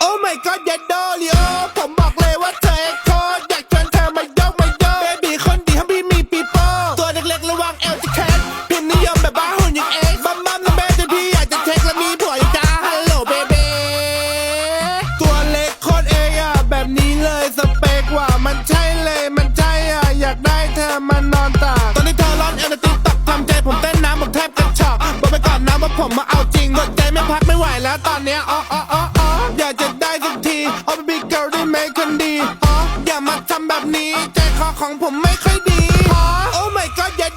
โอ้ my god ยัดโดลิโอผมบอกเลยว่าเธอเอ็กโคอยากชวนเธอมายกมายกเบบีคนดีถ้าพี่มีปีโป้ตัวเล็กๆระวังเอลจะแคนพิมพ์นิยมแบบบ้าหุ่นอย่างเอ็กบัมบัมนะแม่จนพี่อยากจะเช็คแล้วมีผัวอยู่จ้าฮัลโหลเบบีตัวเล็กโคตรเองอะแบบนี้เลยสเปกว่ามันใช่เลยมันใช่อะอยากได้เธอมานอนตากตอนนี้เธอร้อนเอลในติ๊กต็อกทำใจผมเต้นน้ำผมแทบกระชอกบอกไปก่อนนะว่าผมมาเอาจริงกดใจไม่พักไม่ไหวแล้วตอนเนี้ยอ๋ออ๋ออ๋อ ไม่คนดี อย่ามาทำแบบนี้ ใจคอของผมไม่ค่อยดี โอ้ไม่ก็เย็ด